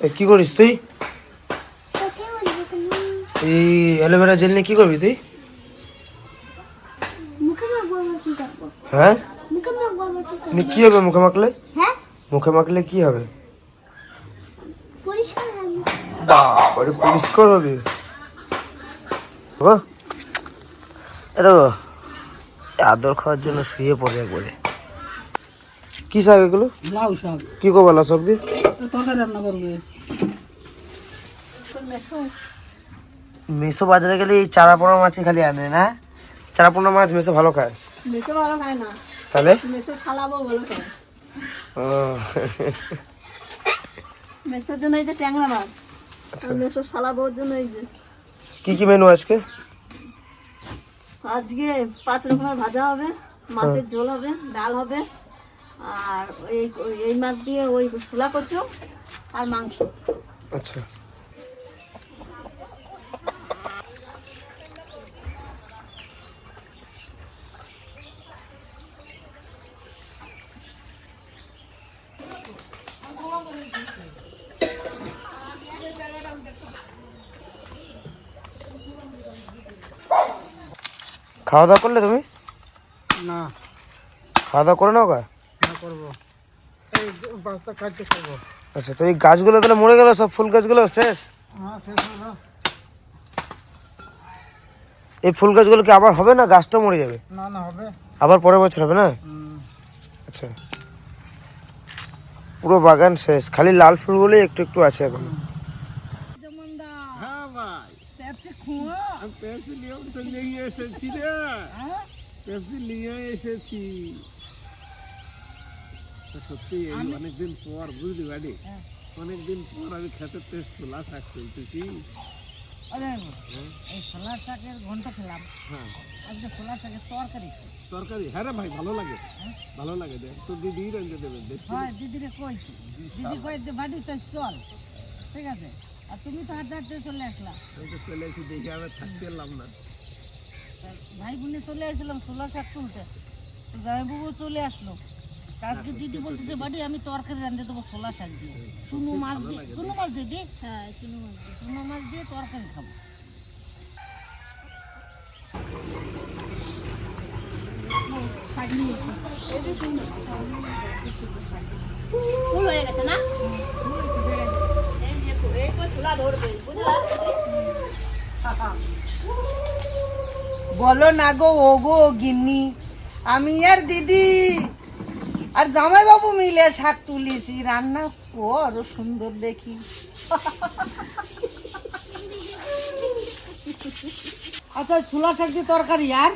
কি করিস তুই? এই অ্যালোভেরা জেল নিয়ে কি করবি তুই? হ্যাঁ? কি হবে মুখে মাখলে? হ্যাঁ? মুখে মাখলে কি হবে? বাবারে পরিষ্কার হবে। আদর খাওয়ার জন্য শুয়ে পড়ে একবারে। কি শাক এগুলো? লাউ শাক। কি করব লাউ শাক দিয়ে? তরকারি রান্না করবে। মেসো বাজারে গেলে এই চারা পোনা মাছই খালি আনে না? চারা পোনা মাছ মেসো ভালো খায়। মেসো ভালো খায় না। তাহলে? মেসো ছালাবো ভালো খায়। ও, মেসোর জন্য এই যে ট্যাংরা মাছ। আচ্ছা। মেসো ছালাবোর জন্য এই যে কি কি মেনু আজকে? আজকে পাঁচ রকমের ভাজা হবে মাছের ঝোল হবে ডাল হবে আর এই এই মাছ দিয়ে ওই ছোলা কচু আর মাংস। আচ্ছা। খাওয়া দাওয়া করলে তুমি? না। খাওয়া দাওয়া করে নাও গা। পাঁচটা কাজটা করব আচ্ছা তো এই গাছগুলো তাহলে মরে গেল সব ফুল গাছগুলো শেষ? হ্যাঁ শেষ হলো এই ফুল গাছগুলো কি আবার হবে না? গাছটা মরে যাবে? না না হবে। আবার পরের বছর হবে না? আচ্ছা। পুরো বাগান শেষ। খালি লাল ফুলগুলো একটু একটু আছে এখন। হ্যাঁ পেপসি খুঁয়া। আমি পেপসি নিয়ে তো নিয়ে এসেছি রে। পেপসি নিয়ে এসেছি। তো সত্যি এই অনেকদিন পর বুঝলি বাড়ি? অনেকদিন পর আমি খেতে পেয়ে ছোলা শাক তুলতেছি। এই ছোলা শাকের ঘন্ট খেলাম। হ্যাঁ। আজকে ছোলা শাকের তরকারি। তরকারি? হ্যাঁ রে ভাই ভালো লাগে। ভালো লাগে দেখ। তো দিদি রেঞ্জে দেবে হয় দিদিরে কইছি। দিদি কই দে বাড়ি তো চল। ঠিক আছে? আর তুমি তো হাঁটতে হাঁটতে চলে আসলা। চলে এসে দেখে আমি থাকতে পারলাম না। ভাই বোনে চলে আসলাম ছোলা শাক তুলতে। জামাইবাবু চলে আসলো। আজকে দিদি বলতেছে বাড়ি আমি তরকারি রান্ধে দেবো ছোলা শাক দিয়ে। চুনো মাছ দিয়ে চুনো মাছ দিয়ে দি? হ্যাঁ চুনো মাছ দিয়ে। চুনো মাছ দিয়ে তরকারি খাব। ফুল হয়ে গেছে না? বলো না গো ও গো গিন্নি আমি আর দিদি আর জামাইবাবু মিলে শাক তুলেছি, রান্না ও বড় সুন্দর দেখি। আচ্ছা ছোলা শাক দিয়ে তরকারি আর?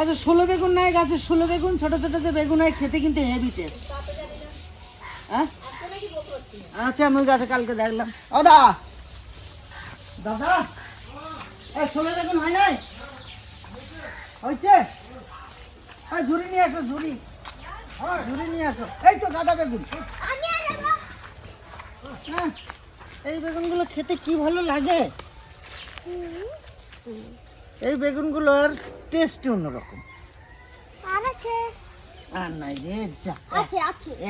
আচ্ছা ষোলো বেগুন নাই, গাছে ষোলো বেগুন, ছোট ছোট যে বেগুন হয়, খেতে কিন্তু হেভি টেস্ট হ্যাঁ? আচ্ছা আমি গাছে কালকে দেখলাম। ও দা! দাদা! ষোলো বেগুন হয় নাই? হয়েছে এই ঝুড়ি নিয়ে আসো ঝুড়ি। ঝুড়ি নিয়ে আসো। এই তো গাদা বেগুন। হ্যাঁ এই বেগুনগুলো খেতে কি ভালো লাগে? এই বেগুনগুলোর টেস্ট অন্যরকম। আর আর নাই রে যা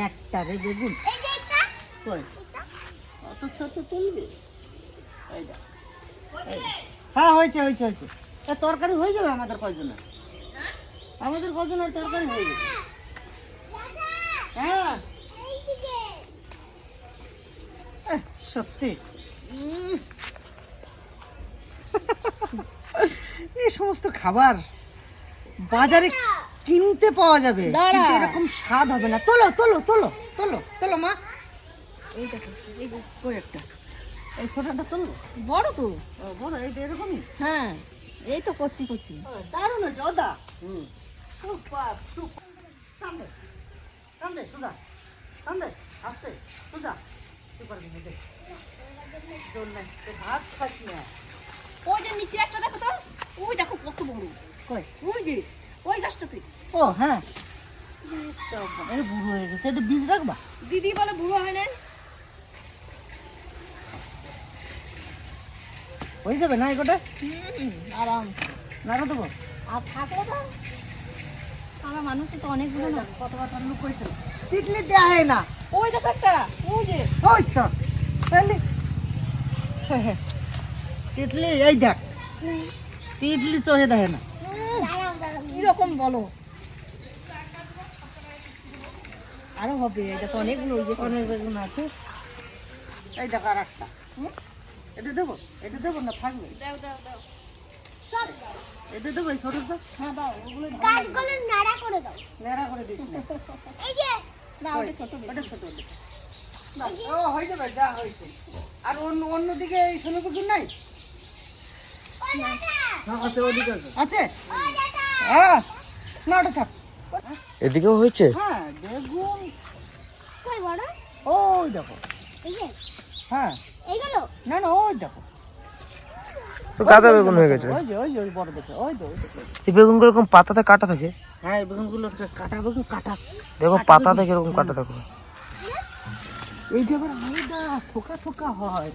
একটা রে বেগুন। এই যে এটা। কই? অত ছোট তুলবি। হ্যাঁ হয়েছে হয়েছে হয়েছে। তরকারি হয়ে যাবে আমাদের কয়জনের? আমাদের কজনের তরকারি হয়ে যাবে হ্যাঁ। সত্যি। এই সমস্ত খাবার বাজারে কিনতে পাওয়া যাবে কিন্তু এরকম স্বাদ হবে না। তোলো তোলো তোলো তোলো তোলো মা। এই দেখো এই কই একটা? এই ছোটটা তোলো। বড় তো। বড় এইটা এরকমই? হ্যাঁ এই তো করছি করছি দারুণ আছে ওদা হুম। সুপার সুপার টানদে সুজা। টানদে আস্তে। সুজা তুই পারবি না দে। জোর নাই ভাত খাস না ওই যে নিচে একটা দেখো তো ওই দেখো কত বড়। কই? ওই যে ওই গাছটাতে। ও হ্যাঁ। এর বুড়ো হয়ে গেছে এটা বীজ রাখবা? দিদি বলে বুড়ো হয় না হয়ে যাবে না এগোটা হুম, আরাম। না দেবো। আর থাকলে তো আমরা মানুষ তো না কত কথা লুক হয়েছিল তিতলি দেয়া না। ওই দেখো একটা ওই যে। ওই তো। তাহলে। তিতলি এই দেখ। তিতলি চোহে দেয় না। কীরকম বলো? আরও হবে এই দেখো অনেকগুলো ওই যে অনেক বেগুন আছে। এই দেখ আর একটা এটা দেবো? এটা দেবো না থাকবে? দাও দাও দাও। সব এটা দেবো এই ছোটটা হ্যাঁ দাও ওগুলো গাছগুলো নাড়া করে দাও। নেড়া করে দিস না। এই যে না ওটা ছোট। ওটা ছোট ওটা। বাস, ও হয়ে যাবে যা হয়েছে। আর অন্য অন্যদিকে এই ষোলো পুকুর নাই? ও আছে ওদিকে আছে। হ্যাঁ না ওটা থাক। এদিকেও হয়েছে? হ্যাঁ বেগুন। কই বড়? ওই দেখো। এই যে। হ্যাঁ। এইগুলো না না ওই দেখো। তো গাদা বেগুন হয়ে গেছে। ওই যে ওই যে বড় দেখো ওই তো এই বেগুনগুলো এরকম পাতাতে কাটা থাকে? হ্যাঁ এই বেগুনগুলো কাটা বেগুন কাটা। দেখো পাতাতে কীরকম কাটা দেখো। আবার আলাদা থোকা থোকা হয়।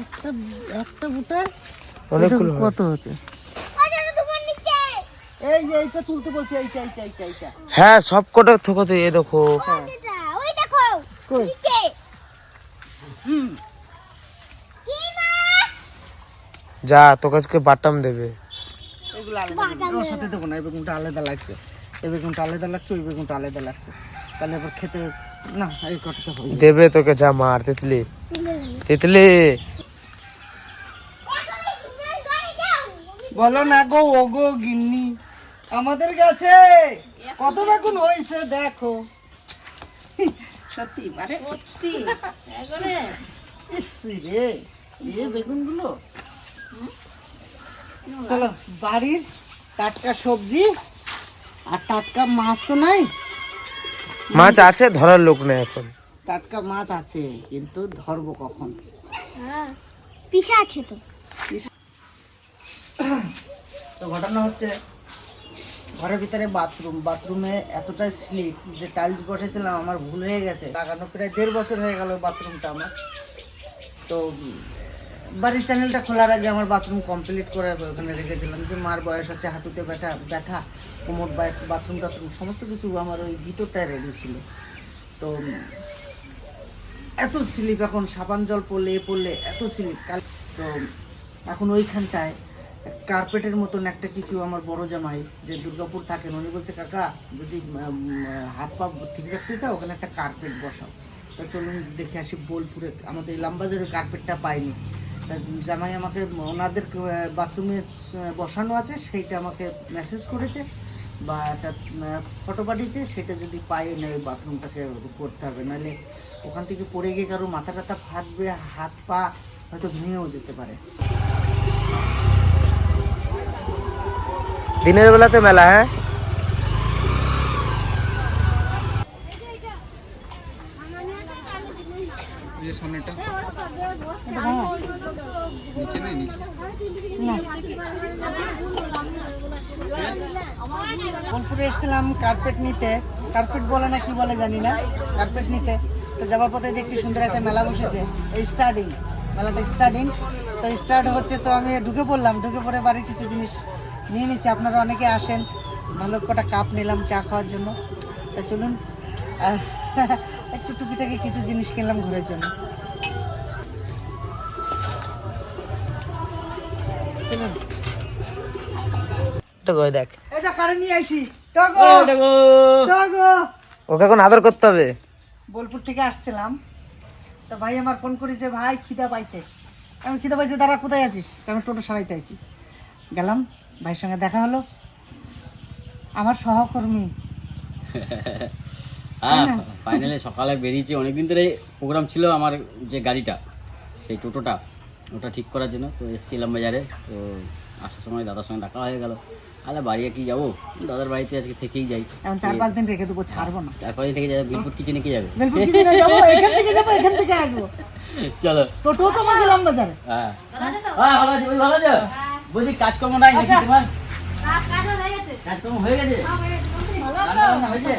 একটা একটা বুটার অনেকগুলো কত হচ্ছে? এই যে এইটা তুলতে বলছে এইটা এইটা এইটা এইটা। হ্যাঁ সব কটা থোকাতে এই দেখো। ওই কই হুম কি মা যা তোকে আজকে বাটাম দেবে। এগুলো আলাদা বেগুন। ওর সাথে দেবো না এই বেগুনটা আলাদা লাগছে। এই বেগুনটা আলাদা লাগছে ওই বেগুনটা আলাদা লাগছে। তাহলে এবার খেতে না এই কটাতে হবে দেবে তোকে যা মার তিতলি। তিতলি। বলো না গো ও গো গিন্নি আমাদের কাছে কত বেগুন হয়েছে দেখো। সত্যি মানে সত্যি রে এই বেগুনগুলো চলো বাড়ির টাটকা সবজি আর টাটকা মাছ তো নাই। মাছ আছে ধরার লোক নেই এখন। টাটকা মাছ আছে কিন্তু ধরবো কখন? হ্যাঁ পিসা আছে তো। তো ঘটনা হচ্ছে ঘরের ভিতরে বাথরুম বাথরুমে এতটা স্লিপ যে টাইলস বসেছিলাম আমার ভুল হয়ে গেছে। লাগানো প্রায় দেড় বছর হয়ে গেল বাথরুমটা আমার। তো বাড়ির চ্যানেলটা খোলার আগে আমার বাথরুম কমপ্লিট করে ওখানে রেখেছিলাম যে মার বয়স আছে হাঁটুতে ব্যথা ব্যথা, কোমর বাথরুম টাথরুম, সমস্ত কিছু আমার ওই ভিতরটায় রেডি ছিল। তো এত স্লিপ এখন সাবান জল পড়লে, এ পড়লে এত স্লিপ কাল তো এখন ওইখানটায় কার্পেটের মতন একটা কিছু আমার বড় জামাই যে দুর্গাপুর থাকেন, উনি বলছে, কাকা, যদি হাত পা ঠিক রাখতে চাও, ওখানে একটা কার্পেট বসাও। তো চলুন দেখে আসি বোলপুরে, আমাদের ইলামবাজারে কার্পেটটা পাইনি। তা জামাই আমাকে, ওনাদের বাথরুমে বসানো আছে, সেইটা আমাকে মেসেজ করেছে, বা একটা ফটো পাঠিয়েছে, সেটা যদি পাই না ওই বাথরুমটাকে করতে হবে। নাহলে ওখান থেকে পড়ে গিয়ে কারও মাথা টাথা ফাটবে, হাত পা হয়তো ভেঙেও যেতে পারে। দিনের বেলাতে মেলা হ্যাঁ? বোলপুরে এসেছিলাম কার্পেট নিতে। কার্পেট বলে না কি বলে জানি না। কার্পেট নিতে। তো যাওয়ার পথে দেখছি সুন্দর একটা মেলা বসেছে। এই স্টার্টিং মেলাটা স্টার্টিং তো স্টার্ট হচ্ছে তো আমি ঢুকে পড়লাম। ঢুকে পড়ে বাড়ির কিছু জিনিস নিয়ে নিচ্ছি। আপনারা অনেকে আসেন। ভালো কটা কাপ নিলাম চা খাওয়ার জন্য। তা চলুন। একটু টুকিটাকি কিছু জিনিস কিনলাম ঘরের জন্য। চলুন। এটা কই দেখ এটা কারে নিয়ে আইছি? টগো! টগো! ওকে এখন আদর করতে হবে। বোলপুর থেকে আসছিলাম। তো ভাই আমার ফোন করেছে ভাই খিদা পাইছে। আমি খিদা পাইছে দাঁড়া কোথায় আছিস? আমি টোটো সারাইতে আইছি। গেলাম ভাইয়ের সঙ্গে দেখা হলো। আমার সহকর্মী। হ্যাঁ ফাইনালি সকালে বেরিয়েছি। অনেকদিন ধরে প্রোগ্রাম ছিল আমার যে গাড়িটা সেই টোটোটা ওটা ঠিক করার জন্য। তো এসেছিলাম বাজারে। তো আসার সময় দাদার সঙ্গে দেখা হয়ে গেল। আলে বাড়ি কি যাব? দাদার বাড়িতে আজকে থেকেই যাই। এখন চার পাঁচ দিন রেখে দেবো ছাড়বো না। চার পাঁচ দিন থেকে যাব বিলপুর কিচেনে কি যাবে? বেলপুর কি দিনে যাব এখান থেকে যাব এখান থেকে আসব। চলো। টোটো তো আমার গেলাম বাজারে। হ্যাঁ। হ্যাঁ ভালো আছি ভালো আছো? বলছি কাজকর্ম নাই নাকি তোমার? কাজকর্ম হয়ে গেছে? রান্না বান্না হয়েছে?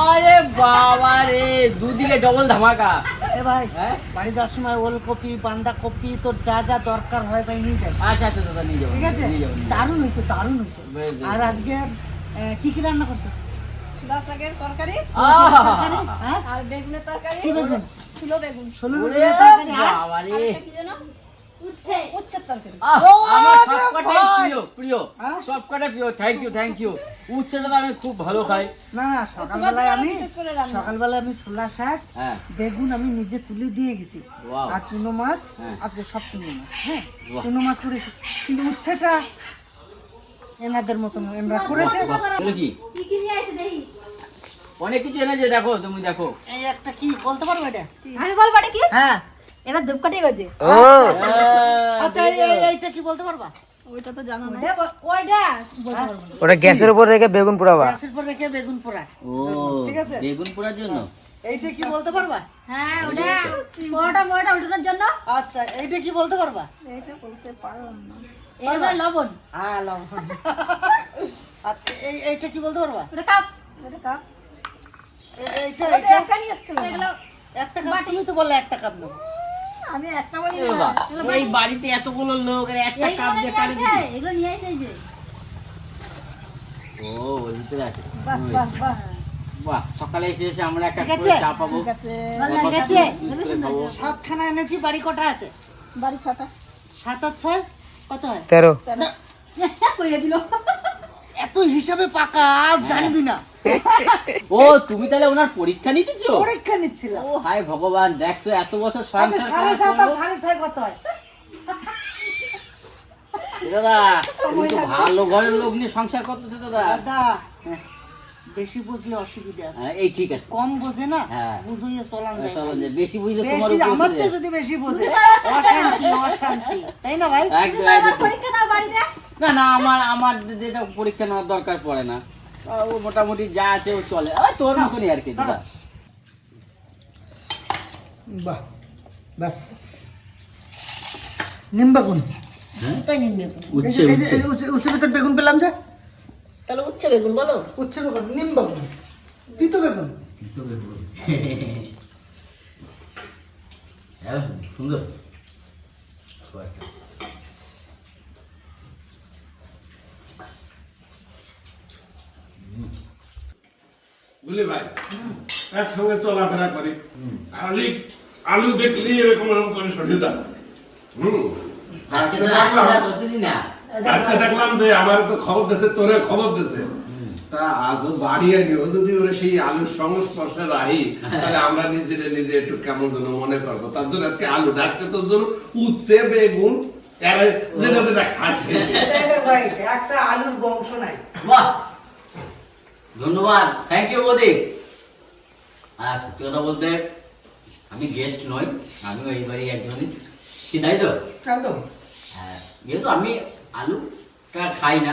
আরে বাবা রে দুদিকে ডবল ধামাকা। এ ভাই হ্যাঁ? বাড়ি যাওয়ার সময় ওলকপি বাঁধাকপি তোর যা যা দরকার হয় ভাই নিয়ে যাই আচ্ছা আচ্ছা দাদা নিয়ে যাব ঠিক আছে? যাব যাব। দারুণ হয়েছে দারুণ হয়েছে। আর আজকে আহ, কি কি রান্না করছে? ছোলা শাকের তরকারি হ্যাঁ? আর বেগুনের তরকারি কি বেগুন? ছিল বেগুন। বেগুনের তরকারি আর কি যেন? উচ্ছে উচ্ছের তরকারি আমার সবকটাই প্রিয় প্রিয়। হ্যাঁ? সবকটাই প্রিয়। থ্যাংক ইউ থ্যাংক ইউ উচ্ছেটা তো আমি খুব ভালো খাই। না না সকালবেলায় আমি। সকালবেলায় আমি ছোলা শাক হ্যাঁ। বেগুন আমি নিজে তুলে দিয়ে গেছি। আর চুনো মাছ হ্যাঁ। আজকে সব চুনো মাছ হ্যাঁ। চুনো মাছ করেছি। কিন্তু উচ্ছেটা এনাদের মতন এনারা করেছে। কি? কি কি নিয়ে আসে দেখি। অনেক কিছু এনেছে দেখো তুমি দেখো। এই একটা কি বলতে পারব এটা? আমি বলব এটা কি? হ্যাঁ। এটা ধূপকাঠি ও। আচ্ছা এই- এই- এইটা কি বলতে পারবা? ওইটা তো জানা নাই ওইটা ওটা গ্যাসের উপর রেখে বেগুন পোড়াবা। গ্যাসের পর রেখে বেগুন পোড়া। ও ঠিক আছে। বেগুন পোড়ার জন্য? এইটা কি বলতে পারবা? হ্যাঁ ওটা বড়টা বড়টা উল্টানোর জন্য। আচ্ছা এইটা কি বলতে পারবা? এটা বলতে পারলাম না। এবার লবণ। হ্যাঁ লবণ। আচ্ছা এই এইটা কি বলতে পারবা? ওটা কাপ। এটা কাপ। এইটা এইটা একানি এসেছিল একটা কাপ তুমি তো বললে একটা কাপ নেব। আমি একটা বলি এই বাড়িতে এতগুলো লোক আর একটা কাপ দিয়ে? এগুলো নিয়ে যে। ও ভিতরে আছে। বাহ বাহ বাহ। বাহ সকালে এসে এসে আমরা একটা করে চা পাবো। ঠিক আছে। ভালো কত লেগেছে। সুন্দর করে খাব। সাতখানা এনেছি বাড়ি কটা আছে? বাড়ি ছটা। সাত আর ছয়? কত হয়? তেরো। কইয়ে দিল। এত হিসাবে পাকা আর জানবি না। ও তুমি তাহলে ওনার পরীক্ষা নিতেছো? পরীক্ষা নিচ্ছিলাম। ও হায় ভগবান দেখছ এত বছর আচ্ছা, সংসার সাড়ে সাত আর সাড়ে ছয় কত হয়? দাদা তুমি তো ভালো ঘরের লোক নিয়ে সংসার করতেছো দাদা। দাদা বেশি বুঝলে অসুবিধা আছে। হ্যাঁ, এই ঠিক আছে। কম বোঝে না হ্যাঁ। বুঝিয়ে চলান যায়। চলো যে বেশি বুঝলে তোমার বেশি উপর আমার তো যদি বেশি বোঝে অশান্তি অশান্তি তাই না ভাই? একদম। পরীক্ষা নাও বাড়িতে। না না আমার আমার যেটা পরীক্ষা নেওয়ার দরকার পড়ে না। ও মোটামুটি যা আছে ও চলে। তোর মতনই আর কি বাহ বাস নিম বেগুন উচ্ছে এই যে- উচ্ছে। এই যে উচ্ছে- উচ্ছে ভিতর বেগুন পেলাম যে? তাহলে উচ্ছে বেগুন বলো। উচ্ছে বেগুন নিম বেগুন। তিতো বেগুন। হ্যাঁ, সুন্দর। বুঝলি ভাই? একসঙ্গে চলাফেরা করি। খালি আলু দেখলি এরকম এরকম করে সরে হুম। আজকে দেখলাম। আজকে যে আমার তো খবর দিছে তোরে খবর দিছে। তা আজও বাড়িয়ে নিও। যদি ওরা সেই আলুর সংস্পর্শে রাহি তাহলে আমরা নিজেরে নিজে একটু কেমন যেন মনে করব। তার জন্য আজকে আলু আজকে তোর জন্য উচ্ছে বেগুন যেটা যেটা একটা আলুর বংশ নাই। বাহ! ধন্যবাদ। থ্যাংক ইউ বৌদি আর সত্যি কথা বলতে আমি গেস্ট নই আমিও এই বাড়ি একজনই। তাই তো? একদম। হ্যাঁ যেহেতু আমি আলুটা খাই না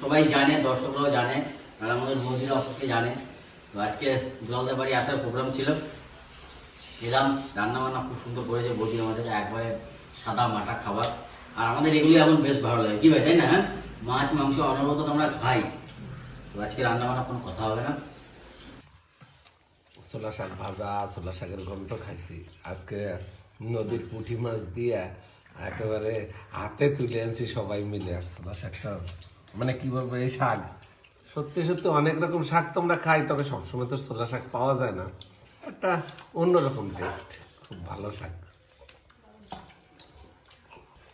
সবাই জানে দর্শকরাও জানে আর আমাদের বৌদিরা অবশ্যই জানে। তো আজকে দুলালদার বাড়ি আসার প্রোগ্রাম ছিল। এলাম রান্না বান্না খুব সুন্দর করেছে বৌদি আমাদের একবারে সাদা মাটা খাবার। আর আমাদের এগুলি এখন বেশ ভালো লাগে। কি ভাই তাই না? হ্যাঁ? মাছ মাংস অনবরত আমরা খাই। তো আজকে রান্না বান্না কোনো কথা হবে না। ছোলা শাক ভাজা ছোলা শাকের ঘন্ট খাইছি। আজকে নদীর পুঁটি মাছ দিয়ে একেবারে হাতে তুলে আনছি সবাই মিলে আর ছোলা শাকটা। মানে কি বলব এই শাক। সত্যি সত্যি অনেক রকম শাক তো আমরা খাই তবে সবসময় তো ছোলা শাক পাওয়া যায় না। একটা অন্যরকম টেস্ট খুব ভালো শাক।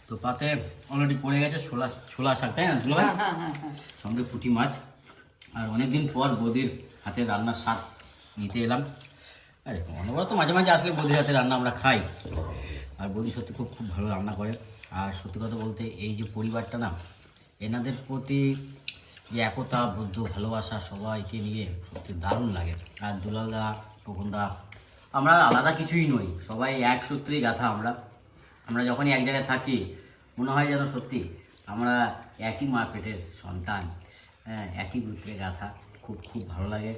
তো পাতে অলরেডি পড়ে গেছে ছোলা ছোলা শাক তাই না দুলো হ্যাঁ হ্যাঁ হ্যাঁ। সঙ্গে পুঁটি মাছ। আর অনেকদিন পর বৌদির হাতে রান্নার স্বাদ নিতে এলাম। আরে অনবরত মাঝে মাঝে আসলে বৌদির হাতে রান্না আমরা খাই। আর বৌদি সত্যি খুব খুব ভালো রান্না করে। আর সত্যি কথা বলতে এই যে পরিবারটা না, এনাদের প্রতি যে একতা, বদ্ধ, ভালোবাসা সবাইকে নিয়ে সত্যি দারুণ লাগে। আর দুলালদা টুকুনদা আমরা আলাদা কিছুই নই, সবাই এক সূত্রেই গাথা আমরা। আমরা যখনই এক জায়গায় থাকি, মনে হয় যেন সত্যি আমরা একই মা পেটের সন্তান। হ্যাঁ একই সূত্রে গাথা। খুব খুব ভালো লাগে।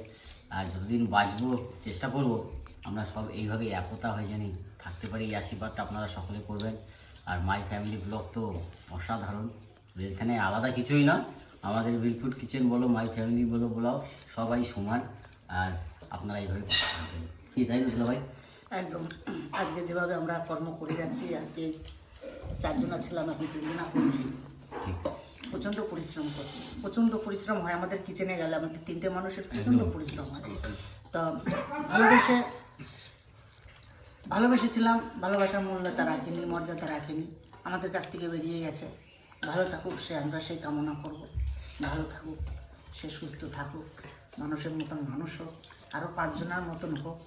আর যতদিন বাঁচবো চেষ্টা করব আমরা সব এইভাবে একতা হয়ে জানি থাকতে পারি এই আশীর্বাদটা আপনারা সকলে করবেন। আর মাই ফ্যামিলি ব্লগ তো অসাধারণ। এখানে আলাদা কিছুই না। আমাদের বিলফুড কিচেন বলো মাই ফ্যামিলি বলো বলো সবাই সমান। আর আপনারা এইভাবে কি তাই না ভাই? একদম। আজকে যেভাবে আমরা কর্ম করে যাচ্ছি আজকে চারজনা ছিলাম এখন তিনজনা করছি। ঠিক। প্রচণ্ড পরিশ্রম করছে। প্রচণ্ড পরিশ্রম হয়। আমাদের কিচেনে গেলে আমাদের তিনটে মানুষের প্রচণ্ড পরিশ্রম হয়। তো ভালোবেসে ভালোবেসেছিলাম ভালোবাসার মূল্যতা রাখেনি মর্যাদা রাখেনি। আমাদের কাছ থেকে বেরিয়ে গেছে। ভালো থাকুক সে আমরা সেই কামনা করব। ভালো থাকুক সে সুস্থ থাকুক মানুষের মতন মানুষ হোক আরও পাঁচজনের মতন হোক।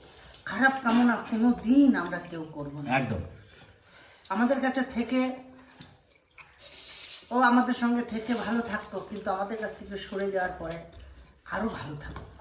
খারাপ কামনা কোনো দিন আমরা কেউ করব না। একদম। আমাদের কাছে থেকে ও আমাদের সঙ্গে থেকে ভালো থাকতো, কিন্তু আমাদের কাছ থেকে সরে যাওয়ার পরে আরও ভালো থাকুক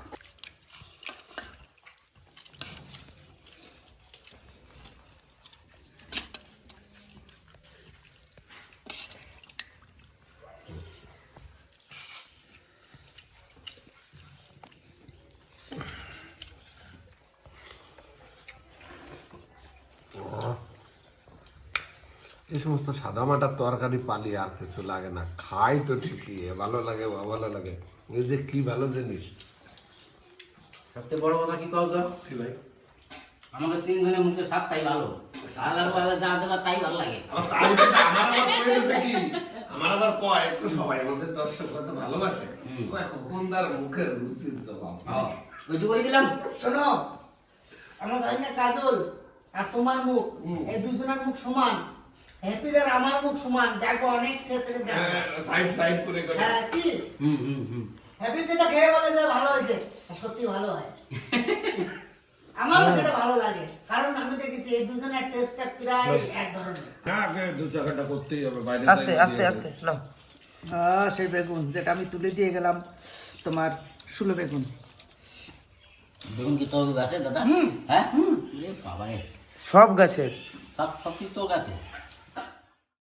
এই সমস্ত সাদা মাটার তরকারি পালি আর কিছু লাগে না। খাই তো ঠিকই ভালো লাগে ভালো লাগে। এই যে কি ভালো জিনিস। সবচেয়ে বড় কথা কি কল কি ভাই? আমাকে তিনজনের মুখে সাপ তাই ভালো। যা দেবা তাই ভালো লাগে। আমার আমার আবার কি? আমার আবার কয় একটু সবাই আমাদের দর্শক কত ভালোবাসে। কয় কোনদার মুখের রুচির জবাব? ওই যে দিলাম। শোনো আমার ভাই না কাজল আর তোমার মুখ এই দুজনের মুখ সমান। হ্যাপির আর আমার মুখ সমান দেখো অনেক ক্ষেত্রে সাইড সাইড করে করে। হ্যাঁ কি? হুম হুম হুম। হ্যাপি যেটা খেয়ে বলে যে ভালো হয়েছে। সত্যি ভালো হয়। আমারও সেটা ভালো লাগে। কারণ আমি দেখেছি এই দুজনের টেস্টটা প্রায় এক ধরনের। না দু চাকাটা করতেই হবে বাইরে আস্তে আস্তে আস্তে নাও। সেই বেগুন যেটা আমি তুলে দিয়ে গেলাম তোমার শুলো বেগুন। বেগুন কি তোর আছে দাদা? হ্যাঁ? এ বাবা সব গাছের সব সব কি তোর কাছে